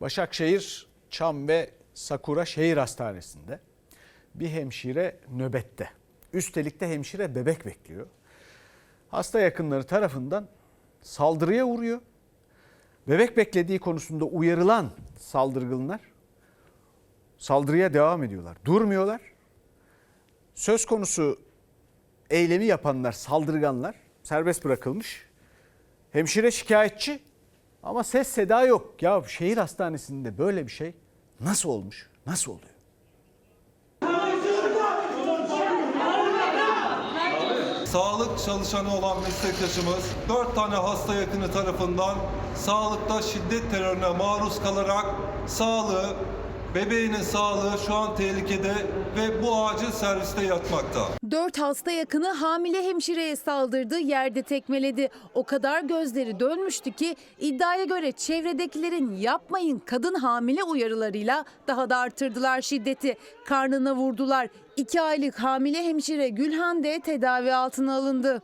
Başakşehir Çam ve Sakura Şehir Hastanesi'nde bir hemşire nöbette. Üstelik de hemşire bebek bekliyor. Hasta yakınları tarafından saldırıya uğruyor. Bebek beklediği konusunda uyarılan saldırganlar saldırıya devam ediyorlar. Durmuyorlar. Söz konusu eylemi yapanlar, saldırganlar serbest bırakılmış. Hemşire şikayetçi ama ses seda yok. Ya şehir hastanesinde böyle bir şey nasıl olmuş? Nasıl oluyor? Sağlık çalışanı olan meslektaşımız 4 tane hasta yakını tarafından sağlıkta şiddet terörüne maruz kalarak sağlığı, bebeğinin sağlığı şu an tehlikede ve bu acil serviste yatmakta. Dört hasta yakını hamile hemşireye saldırdı, yerde tekmeledi. O kadar gözleri dönmüştü ki iddiaya göre çevredekilerin yapmayın kadın hamile uyarılarıyla daha da artırdılar şiddeti. Karnına vurdular. İki aylık hamile hemşire Gülhan de tedavi altına alındı.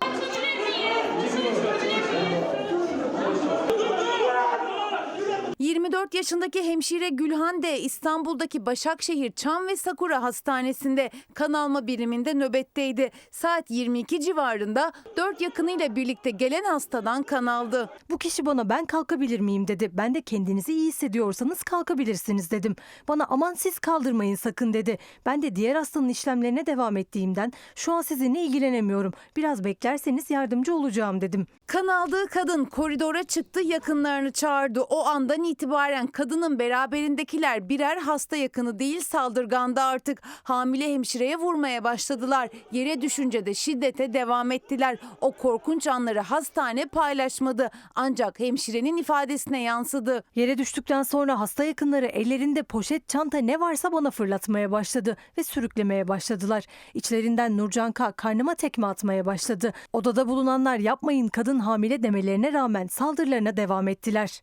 ...24 yaşındaki hemşire Gülhan de İstanbul'daki Başakşehir Çam ve Sakura Hastanesi'nde kan alma biriminde nöbetteydi. Saat 22 civarında 4 yakınıyla birlikte gelen hastadan kan aldı. Bu kişi bana ben kalkabilir miyim dedi. Ben de kendinizi iyi hissediyorsanız kalkabilirsiniz dedim. Bana aman siz kaldırmayın sakın dedi. Ben de diğer hastanın işlemlerine devam ettiğimden şu an sizinle ilgilenemiyorum. Biraz beklerseniz yardımcı olacağım dedim. Kan aldığı kadın koridora çıktı yakınlarını çağırdı. O andan itibaren kadının beraberindekiler birer hasta yakını değil saldırganda artık. Hamile hemşireye vurmaya başladılar. Yere düşünce de şiddete devam ettiler. O korkunç anları hastane paylaşmadı. Ancak hemşirenin ifadesine yansıdı. Yere düştükten sonra hasta yakınları ellerinde poşet, çanta ne varsa bana fırlatmaya başladı ve sürüklemeye başladılar. İçlerinden Nurcan K. karnıma tekme atmaya başladı. Odada bulunanlar yapmayın kadın hamile demelerine rağmen saldırılarına devam ettiler.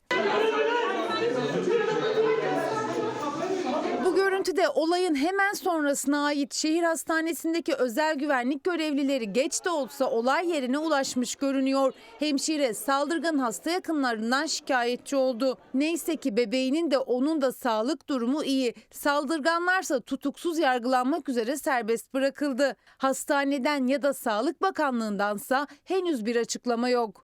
Görüntüde olayın hemen sonrasına ait şehir hastanesindeki özel güvenlik görevlileri geç de olsa olay yerine ulaşmış görünüyor. Hemşire saldırgan hasta yakınlarından şikayetçi oldu. Neyse ki bebeğinin de onun da sağlık durumu iyi. Saldırganlarsa tutuksuz yargılanmak üzere serbest bırakıldı. Hastaneden ya da Sağlık Bakanlığındansa henüz bir açıklama yok.